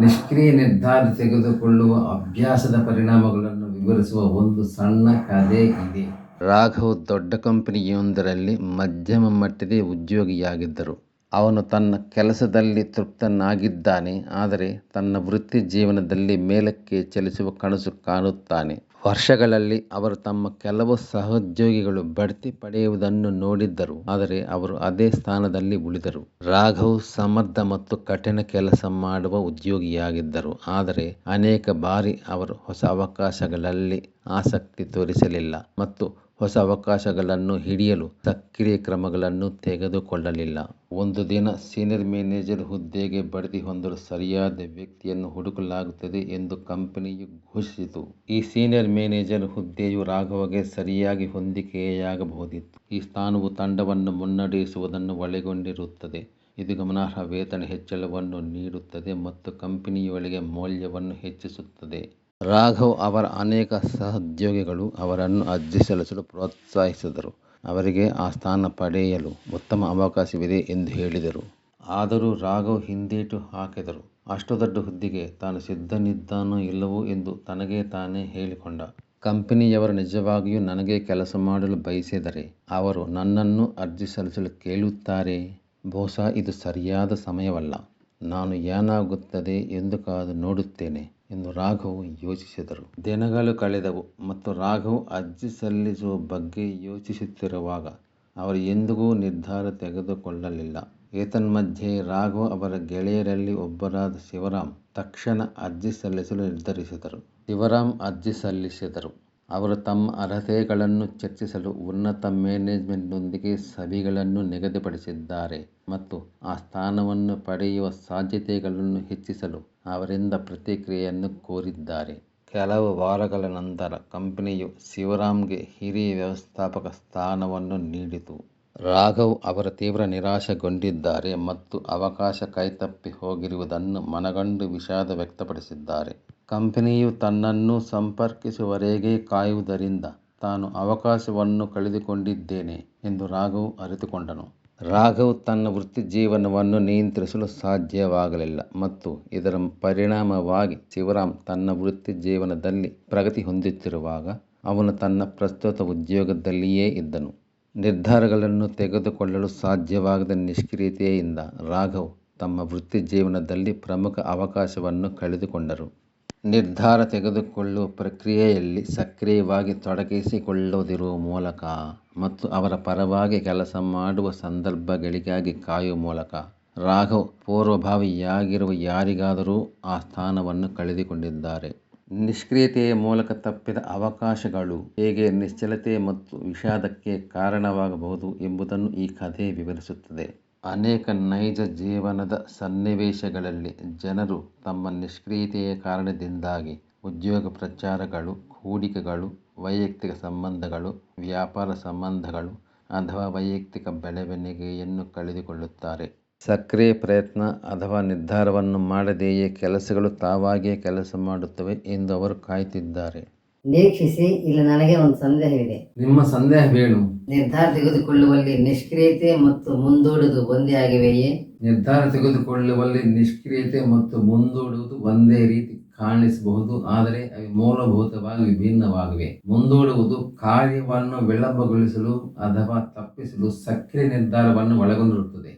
ನಿಷ್ಕ್ರಿಯ ನಿರ್ಧಾರ ತೆಗೆದುಕೊಳ್ಳುವ ಅಭ್ಯಾಸದ ಪರಿಣಾಮಗಳನ್ನು ವಿವರಿಸುವ ಒಂದು ಸಣ್ಣ ಕಥೆ ಇದೆ. ರಾಘವ್ ದೊಡ್ಡ ಕಂಪನಿಯೊಂದರಲ್ಲಿ ಮಧ್ಯಮ ಮಟ್ಟದ ಉದ್ಯೋಗಿಯಾಗಿದ್ದರು. ಅವನು ತನ್ನ ಕೆಲಸದಲ್ಲಿ ತೃಪ್ತನಾಗಿದ್ದಾನೆ, ಆದರೆ ತನ್ನ ವೃತ್ತಿ ಜೀವನದಲ್ಲಿ ಮೇಲಕ್ಕೆ ಚಲಿಸುವ ಕನಸು ಕಾಣುತ್ತಾನೆ. ವರ್ಷಗಳಲ್ಲಿ ಅವರು ತಮ್ಮ ಕೆಲವು ಸಹೋದ್ಯೋಗಿಗಳು ಬಡ್ತಿ ಪಡೆಯುವುದನ್ನು ನೋಡಿದ್ದರು, ಆದರೆ ಅವರು ಅದೇ ಸ್ಥಾನದಲ್ಲಿ ಉಳಿದರು. ರಾಘವ್ ಸಮರ್ಥ ಮತ್ತು ಕಠಿಣ ಕೆಲಸ ಮಾಡುವ ಉದ್ಯೋಗಿಯಾಗಿದ್ದರು, ಆದರೆ ಅನೇಕ ಬಾರಿ ಅವರು ಹೊಸ ಅವಕಾಶಗಳಲ್ಲಿ ಆಸಕ್ತಿ ತೋರಿಸಲಿಲ್ಲ ಮತ್ತು ಹೊಸ ಅವಕಾಶಗಳನ್ನು ಹಿಡಿಯಲು ಸಕ್ರಿಯ ಕ್ರಮಗಳನ್ನು ತೆಗೆದುಕೊಳ್ಳಲಿಲ್ಲ. ಒಂದು ದಿನ ಸೀನಿಯರ್ ಮ್ಯಾನೇಜರ್ ಹುದ್ದೆಗೆ ಬಡ್ತಿ ಹೊಂದಲು ಸರಿಯಾದ ವ್ಯಕ್ತಿಯನ್ನು ಹುಡುಕಲಾಗುತ್ತದೆ ಎಂದು ಕಂಪನಿಯು ಘೋಷಿಸಿತು. ಈ ಸೀನಿಯರ್ ಮ್ಯಾನೇಜರ್ ಹುದ್ದೆಯು ರಾಘವಗೆ ಸರಿಯಾಗಿ ಹೊಂದಿಕೆಯಾಗಬಹುದಿತ್ತು. ಈ ಸ್ಥಾನವು ತಂಡವನ್ನು ಮುನ್ನಡೆಸುವುದನ್ನು ಒಳಗೊಂಡಿರುತ್ತದೆ. ಇದು ಗಮನಾರ್ಹ ವೇತನ ಹೆಚ್ಚಳವನ್ನು ನೀಡುತ್ತದೆ ಮತ್ತು ಕಂಪನಿಯೊಳಗೆ ಮೌಲ್ಯವನ್ನು ಹೆಚ್ಚಿಸುತ್ತದೆ. ರಾಘವ್ ಅವರ ಅನೇಕ ಸಹೋದ್ಯೋಗಿಗಳು ಅವರನ್ನು ಅರ್ಜಿ ಸಲ್ಲಿಸಲು ಪ್ರೋತ್ಸಾಹಿಸಿದರು. ಅವರಿಗೆ ಆ ಸ್ಥಾನ ಪಡೆಯಲು ಉತ್ತಮ ಅವಕಾಶವಿದೆ ಎಂದು ಹೇಳಿದರು. ಆದರೂ ರಾಘವ್ ಹಿಂದೇಟು ಹಾಕಿದರು. ಅಷ್ಟು ದೊಡ್ಡ ಹುದ್ದೆಗೆ ತಾನು ಸಿದ್ಧನಿದ್ದಾನೋ ಇಲ್ಲವೋ ಎಂದು ತನಗೇ ತಾನೇ ಹೇಳಿಕೊಂಡ. ಕಂಪನಿಯವರು ನಿಜವಾಗಿಯೂ ನನಗೆ ಕೆಲಸ ಮಾಡಲು ಬಯಸಿದರೆ ಅವರು ನನ್ನನ್ನು ಅರ್ಜಿ ಸಲ್ಲಿಸಲು ಕೇಳುತ್ತಾರೆ. ಬಹುಶಃ ಇದು ಸರಿಯಾದ ಸಮಯವಲ್ಲ. ನಾನು ಏನಾಗುತ್ತದೆ ಎಂದು ಕಾದು ನೋಡುತ್ತೇನೆ. ಎಂದು ರಾಘವ್ ಯೋಚಿಸಿದರು. ದಿನಗಳು ಕಳೆದವು ಮತ್ತು ರಾಘವ್ ಅರ್ಜಿ ಸಲ್ಲಿಸುವ ಬಗ್ಗೆ ಯೋಚಿಸುತ್ತಿರುವಾಗ ಅವರು ಎಂದಿಗೂ ನಿರ್ಧಾರ ತೆಗೆದುಕೊಳ್ಳಲಿಲ್ಲ. ಏತನ್ಮಧ್ಯೆ ರಾಘವ್ ಅವರ ಗೆಳೆಯರಲ್ಲಿ ಒಬ್ಬರಾದ ಶಿವರಾಮ್ ತಕ್ಷಣ ಅರ್ಜಿ ಸಲ್ಲಿಸಲು ನಿರ್ಧರಿಸಿದರು. ಶಿವರಾಮ್ ಅರ್ಜಿ ಸಲ್ಲಿಸಿದರು. ಅವರು ತಮ್ಮ ಅರ್ಹತೆಗಳನ್ನು ಚರ್ಚಿಸಲು ಉನ್ನತ ಮ್ಯಾನೇಜ್ಮೆಂಟ್ನೊಂದಿಗೆ ಸಭೆಗಳನ್ನು ನಿಗದಿಪಡಿಸಿದ್ದಾರೆ ಮತ್ತು ಆ ಸ್ಥಾನವನ್ನು ಪಡೆಯುವ ಸಾಧ್ಯತೆಗಳನ್ನು ಹೆಚ್ಚಿಸಲು ಅವರಿಂದ ಪ್ರತಿಕ್ರಿಯೆಯನ್ನು ಕೋರಿದ್ದಾರೆ. ಕೆಲವು ವಾರಗಳ ನಂತರ ಕಂಪನಿಯು ಶಿವರಾಮ್ಗೆ ಹಿರಿಯ ವ್ಯವಸ್ಥಾಪಕ ಸ್ಥಾನವನ್ನು ನೀಡಿತು. ರಾಘವ್ ಅವರ ತೀವ್ರ ನಿರಾಶೆಗೊಂಡಿದ್ದಾರೆ ಮತ್ತು ಅವಕಾಶ ಕೈತಪ್ಪಿ ಹೋಗಿರುವುದನ್ನು ಮನಗಂಡು ವಿಷಾದ ವ್ಯಕ್ತಪಡಿಸಿದ್ದಾರೆ. ಕಂಪನಿಯು ತನ್ನನ್ನು ಸಂಪರ್ಕಿಸುವವರೆಗೆ ಕಾಯುವುದರಿಂದ ತಾನು ಅವಕಾಶವನ್ನು ಕಳೆದುಕೊಂಡಿದ್ದೇನೆ ಎಂದು ರಾಘವ್ ಅರಿತುಕೊಂಡನು. ರಾಘವ್ ತನ್ನ ವೃತ್ತಿಜೀವನವನ್ನು ನಿಯಂತ್ರಿಸಲು ಸಾಧ್ಯವಾಗಲಿಲ್ಲ ಮತ್ತು ಇದರ ಪರಿಣಾಮವಾಗಿ ಶಿವರಾಮ್ ತನ್ನ ವೃತ್ತಿಜೀವನದಲ್ಲಿ ಪ್ರಗತಿ ಹೊಂದುತ್ತಿರುವಾಗ ಅವನು ತನ್ನ ಪ್ರಸ್ತುತ ಉದ್ಯೋಗದಲ್ಲಿಯೇ ಇದ್ದನು. ನಿರ್ಧಾರಗಳನ್ನು ತೆಗೆದುಕೊಳ್ಳಲು ಸಾಧ್ಯವಾಗದ ನಿಷ್ಕ್ರಿಯತೆಯಿಂದ ರಾಘವ್ ತಮ್ಮ ವೃತ್ತಿಜೀವನದಲ್ಲಿ ಪ್ರಮುಖ ಅವಕಾಶವನ್ನು ಕಳೆದುಕೊಂಡರು. ನಿರ್ಧಾರ ತೆಗೆದುಕೊಳ್ಳುವ ಪ್ರಕ್ರಿಯೆಯಲ್ಲಿ ಸಕ್ರಿಯವಾಗಿ ತೊಡಗಿಸಿಕೊಳ್ಳುವುದಿರುವ ಮೂಲಕ ಮತ್ತು ಅವರ ಪರವಾಗಿ ಕೆಲಸ ಮಾಡುವ ಸಂದರ್ಭಗಳಿಗಾಗಿ ಕಾಯುವ ಮೂಲಕ ರಾಘವ್ ಪೂರ್ವಭಾವಿಯಾಗಿರುವ ಯಾರಿಗಾದರೂ ಆ ಸ್ಥಾನವನ್ನು ಕಳೆದುಕೊಂಡಿದ್ದಾರೆ. ನಿಷ್ಕ್ರಿಯತೆಯ ಮೂಲಕ ತಪ್ಪಿದ ಅವಕಾಶಗಳು ಹೇಗೆ ನಿಶ್ಚಲತೆ ಮತ್ತು ವಿಷಾದಕ್ಕೆ ಕಾರಣವಾಗಬಹುದು ಎಂಬುದನ್ನು ಈ ಕಥೆ ವಿವರಿಸುತ್ತದೆ. ಅನೇಕ ನೈಜ ಜೀವನದ ಸನ್ನಿವೇಶಗಳಲ್ಲಿ ಜನರು ತಮ್ಮ ನಿಷ್ಕ್ರಿಯತೆಯ ಕಾರಣದಿಂದಾಗಿ ಉದ್ಯೋಗ ಪ್ರಚಾರಗಳು, ಹೂಡಿಕೆಗಳು, ವೈಯಕ್ತಿಕ ಸಂಬಂಧಗಳು, ವ್ಯಾಪಾರ ಸಂಬಂಧಗಳು, ಅಥವಾ ವೈಯಕ್ತಿಕ ಬೆಳವಣಿಗೆಯನ್ನು ಕಳೆದುಕೊಳ್ಳುತ್ತಾರೆ. ಸಕ್ರಿಯ ಪ್ರಯತ್ನ ಅಥವಾ ನಿರ್ಧಾರವನ್ನು ಮಾಡದೆಯೇ ಕೆಲಸಗಳು ತಾವಾಗಿಯೇ ಕೆಲಸ ಮಾಡುತ್ತವೆ ಎಂದು ಅವರು ಕಾಯುತ್ತಿದ್ದಾರೆ ನಿರೀಕ್ಷಿಸಿ ಇಲ್ಲಿ ನನಗೆ ಒಂದು ಸಂದೇಹವಿದೆ. ನಿಮ್ಮ ಸಂದೇಹವೇನು ನಿರ್ಧಾರ ತೆಗೆದುಕೊಳ್ಳುವಲ್ಲಿ ನಿಷ್ಕ್ರಿಯತೆ ಮತ್ತು ಮುಂದೂಡುವುದು ಒಂದೇ ಆಗಿವೆಯೇ? ನಿರ್ಧಾರ ತೆಗೆದುಕೊಳ್ಳುವಲ್ಲಿ ನಿಷ್ಕ್ರಿಯತೆ ಮತ್ತು ಮುಂದೂಡುವುದು ಒಂದೇ ರೀತಿ ಕಾಣಿಸಬಹುದು ಆದರೆ ಅವು ಮೂಲಭೂತವಾಗಿ ವಿಭಿನ್ನವಾಗಿವೆ. ಮುಂದೂಡುವುದು ಕಾರ್ಯವನ್ನು ವಿಳಂಬಗೊಳಿಸಲು ಅಥವಾ ತಪ್ಪಿಸಲು ಸಕ್ರಿಯ ನಿರ್ಧಾರವನ್ನು ಒಳಗೊಂಡಿರುತ್ತದೆ.